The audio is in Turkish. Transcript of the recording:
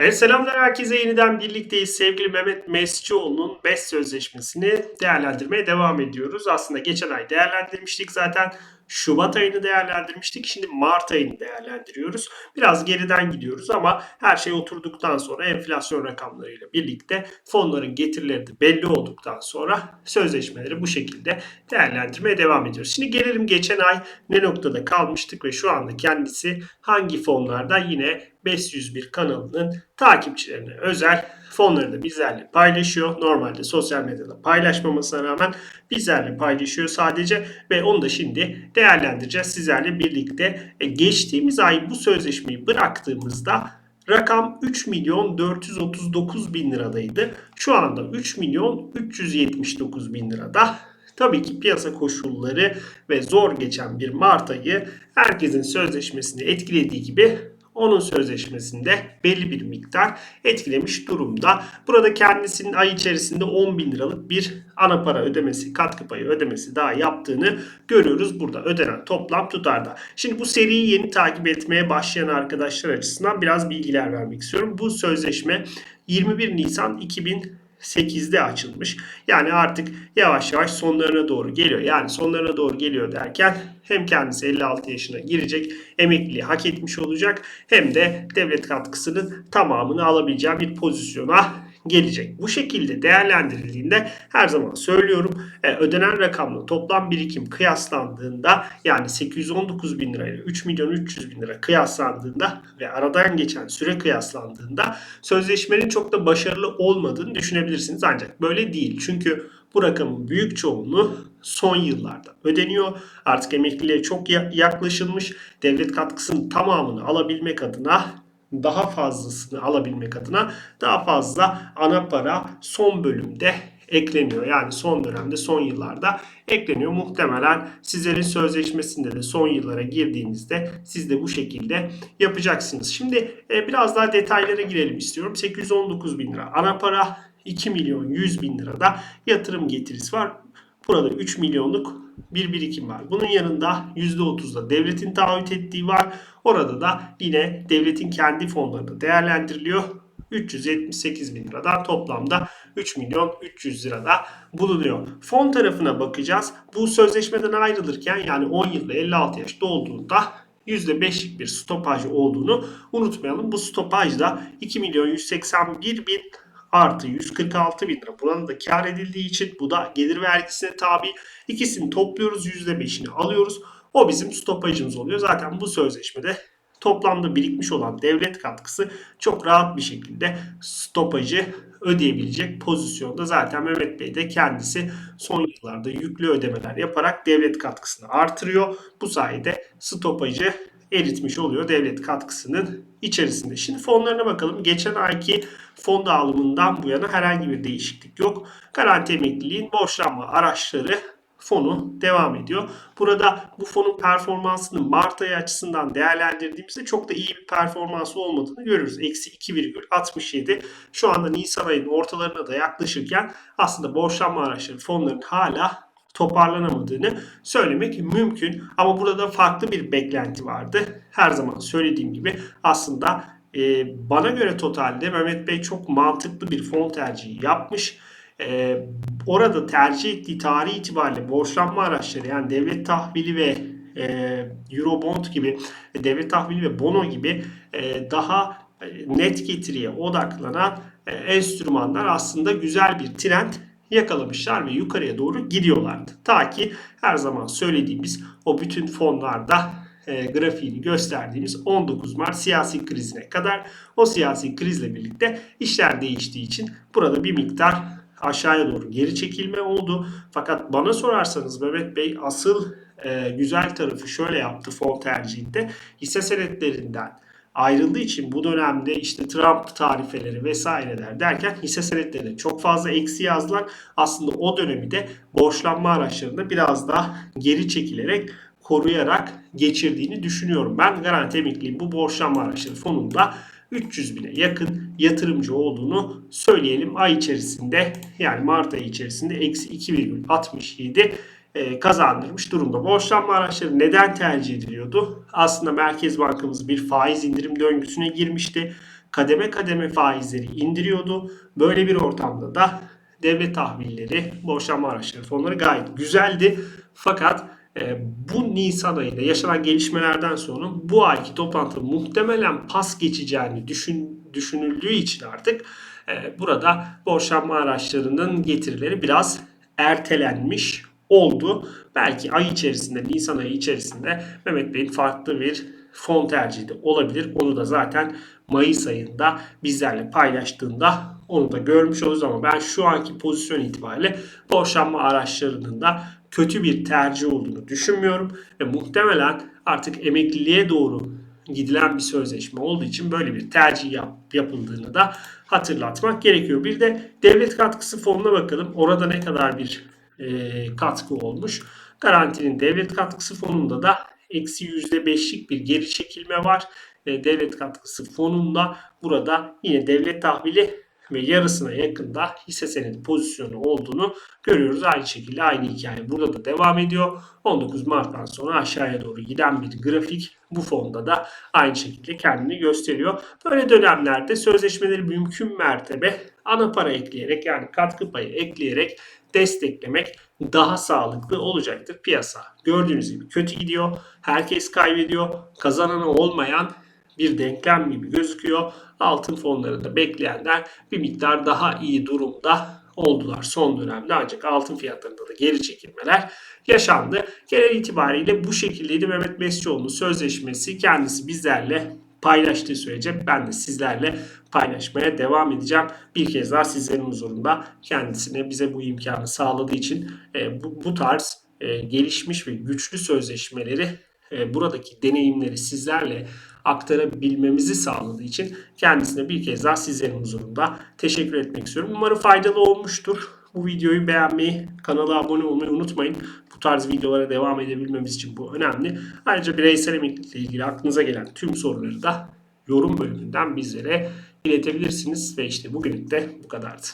Evet, selamlar herkese yeniden birlikteyiz. Sevgili Mehmet Mescioğlu'nun BES sözleşmesini değerlendirmeye devam ediyoruz. Aslında geçen ay değerlendirmiştik zaten. Şubat ayını değerlendirmiştik. Şimdi Mart ayını değerlendiriyoruz. Biraz geriden gidiyoruz ama her şey oturduktan sonra enflasyon rakamlarıyla birlikte fonların getirileri de belli olduktan sonra sözleşmeleri bu şekilde değerlendirmeye devam ediyoruz. Şimdi gelelim geçen ay ne noktada kalmıştık ve şu anda kendisi hangi fonlarda yine BES 101 kanalının takipçilerine özel fonları da bizlerle paylaşıyor. Normalde sosyal medyada paylaşmamasına rağmen bizlerle paylaşıyor sadece ve onu da şimdi değerlendireceğiz sizlerle birlikte. E, geçtiğimiz ay bu sözleşmeyi bıraktığımızda rakam 3 milyon 439 bin liradaydı. Şu anda 3 milyon 379 bin lirada. Tabii ki piyasa koşulları ve zor geçen bir Mart ayı herkesin sözleşmesini etkilediği gibi onun sözleşmesinde belli bir miktar etkilemiş durumda. Burada kendisinin ay içerisinde 10 bin liralık bir ana para ödemesi, katkı payı ödemesi daha yaptığını görüyoruz. Burada ödenen toplam tutarda. Şimdi bu seriyi yeni takip etmeye başlayan arkadaşlar açısından biraz bilgiler vermek istiyorum. Bu sözleşme 21 Nisan 2000 8'de açılmış. Yani artık yavaş yavaş sonlarına doğru geliyor. Yani sonlarına doğru geliyor derken hem kendisi 56 yaşına girecek, emekliliği hak etmiş olacak hem de devlet katkısının tamamını alabileceği bir pozisyona gelecek. Bu şekilde değerlendirildiğinde her zaman söylüyorum e, ödenen rakamla toplam birikim kıyaslandığında yani 819 bin lirayla 3 milyon 300 bin lira kıyaslandığında ve aradan geçen süre kıyaslandığında sözleşmenin çok da başarılı olmadığını düşünebilirsiniz. Ancak böyle değil. Çünkü bu rakamın büyük çoğunluğu son yıllarda ödeniyor. Artık emekliliğe çok yaklaşılmış. Devlet katkısının tamamını alabilmek adına daha fazlasını alabilmek adına daha fazla ana para son bölümde ekleniyor. Yani son dönemde, son yıllarda ekleniyor. Muhtemelen sizlerin sözleşmesinde de son yıllara girdiğinizde siz de bu şekilde yapacaksınız. Şimdi e, biraz daha detaylara girelim istiyorum. 819 bin lira ana para, 2 milyon 100 bin lirada yatırım getirisi var. Burada 3 milyonluk bir birikim var. Bunun yanında %30'da devletin taahhüt ettiği var. Orada da yine devletin kendi fonlarında değerlendiriliyor. 378 bin liradan toplamda 3 milyon 300 lirada bulunuyor. Fon tarafına bakacağız. Bu sözleşmeden ayrılırken yani 10 yılda 56 yaş dolduğunda %5'lik bir stopaj olduğunu unutmayalım. Bu stopajda 2 milyon 181 bin artı 146 bin lira. Buranın da kar edildiği için bu da gelir vergisine tabi. İkisini topluyoruz %5'ini alıyoruz. O bizim stopajımız oluyor. Zaten bu sözleşmede toplamda birikmiş olan devlet katkısı çok rahat bir şekilde stopajı ödeyebilecek pozisyonda. Zaten Mehmet Bey de kendisi son yıllarda yüklü ödemeler yaparak devlet katkısını artırıyor. Bu sayede stopajı eritmiş oluyor devlet katkısının içerisinde. Şimdi fonlarına bakalım. Geçen ayki fon dağılımından bu yana herhangi bir değişiklik yok. Garanti emekliliğin borçlanma araçları fonu devam ediyor. Burada bu fonun performansını Mart ayı açısından değerlendirdiğimizde çok da iyi bir performansı olmadığını görürüz. Eksi 2,67. Şu anda Nisan ayının ortalarına da yaklaşırken aslında borçlanma araçları fonların hala toparlanamadığını söylemek mümkün. Ama burada da farklı bir beklenti vardı. Her zaman söylediğim gibi aslında e, bana göre totalde Mehmet Bey çok mantıklı bir fon tercihi yapmış. E, orada tercih ettiği tarih itibariyle borçlanma araçları yani devlet tahvili ve e, Eurobond gibi devlet tahvili ve bono gibi e, daha net getiriye odaklanan e, enstrümanlar aslında güzel bir trend yakalamışlar ve yukarıya doğru gidiyorlardı. Ta ki her zaman söylediğimiz o bütün fonlarda e, grafiğini gösterdiğimiz 19 Mart siyasi krizine kadar o siyasi krizle birlikte işler değiştiği için burada bir miktar aşağıya doğru geri çekilme oldu. Fakat bana sorarsanız Mehmet Bey asıl e, güzel tarafı şöyle yaptı fon tercihinde hisse senetlerinden ayrıldığı için bu dönemde işte Trump tarifeleri vesaireler derken hisse senetlerine çok fazla eksi yazdılar. Aslında o dönemi de borçlanma araçlarında biraz daha geri çekilerek koruyarak geçirdiğini düşünüyorum. Ben garanti emekliliğin bu borçlanma araçları fonunda 300 bine yakın yatırımcı olduğunu söyleyelim. Ay içerisinde yani Mart ayı içerisinde eksi 2,67 e, kazandırmış durumda. Borçlanma araçları neden tercih ediliyordu? Aslında Merkez Bankamız bir faiz indirim döngüsüne girmişti. kademe kademe faizleri indiriyordu. Böyle bir ortamda da devlet tahvilleri, borçlanma araçları fonları gayet güzeldi. Fakat e, bu Nisan ayında yaşanan gelişmelerden sonra bu ayki toplantı muhtemelen pas geçeceğini düşün, düşünüldüğü için artık e, burada borçlanma araçlarının getirileri biraz ertelenmiş oldu. Belki ay içerisinde, Nisan ayı içerisinde Mehmet Bey'in farklı bir fon tercihi de olabilir. Onu da zaten Mayıs ayında bizlerle paylaştığında onu da görmüş oluruz ama ben şu anki pozisyon itibariyle borçlanma araçlarının da kötü bir tercih olduğunu düşünmüyorum ve muhtemelen artık emekliliğe doğru gidilen bir sözleşme olduğu için böyle bir tercih yap, yapıldığını da hatırlatmak gerekiyor. Bir de devlet katkısı fonuna bakalım. Orada ne kadar bir e, katkı olmuş. Garantinin devlet katkısı fonunda da eksi %5'lik bir geri çekilme var. E, devlet katkısı fonunda burada yine devlet tahvili ve yarısına yakında hisse senedi pozisyonu olduğunu görüyoruz. Aynı şekilde aynı hikaye burada da devam ediyor. 19 Mart'tan sonra aşağıya doğru giden bir grafik bu fonda da aynı şekilde kendini gösteriyor. Böyle dönemlerde sözleşmeleri mümkün mertebe ana para ekleyerek yani katkı payı ekleyerek desteklemek daha sağlıklı olacaktır piyasa. Gördüğünüz gibi kötü gidiyor. Herkes kaybediyor. Kazananı olmayan bir denklem gibi gözüküyor. Altın fonlarında bekleyenler bir miktar daha iyi durumda oldular son dönemde ancak altın fiyatlarında da geri çekilmeler yaşandı. Genel itibariyle bu şekildeydi Mehmet Mescioğlu'nun sözleşmesi kendisi bizlerle paylaştığı sürece ben de sizlerle paylaşmaya devam edeceğim. Bir kez daha sizlerin huzurunda kendisine bize bu imkanı sağladığı için e, bu, bu tarz e, gelişmiş ve güçlü sözleşmeleri e, buradaki deneyimleri sizlerle aktarabilmemizi sağladığı için kendisine bir kez daha sizlerin huzurunda teşekkür etmek istiyorum. Umarım faydalı olmuştur. Bu videoyu beğenmeyi, kanala abone olmayı unutmayın. Bu tarz videolara devam edebilmemiz için bu önemli. Ayrıca bireysel emeklilikle ilgili aklınıza gelen tüm soruları da yorum bölümünden bizlere iletebilirsiniz. Ve işte bugünlük de bu kadardı.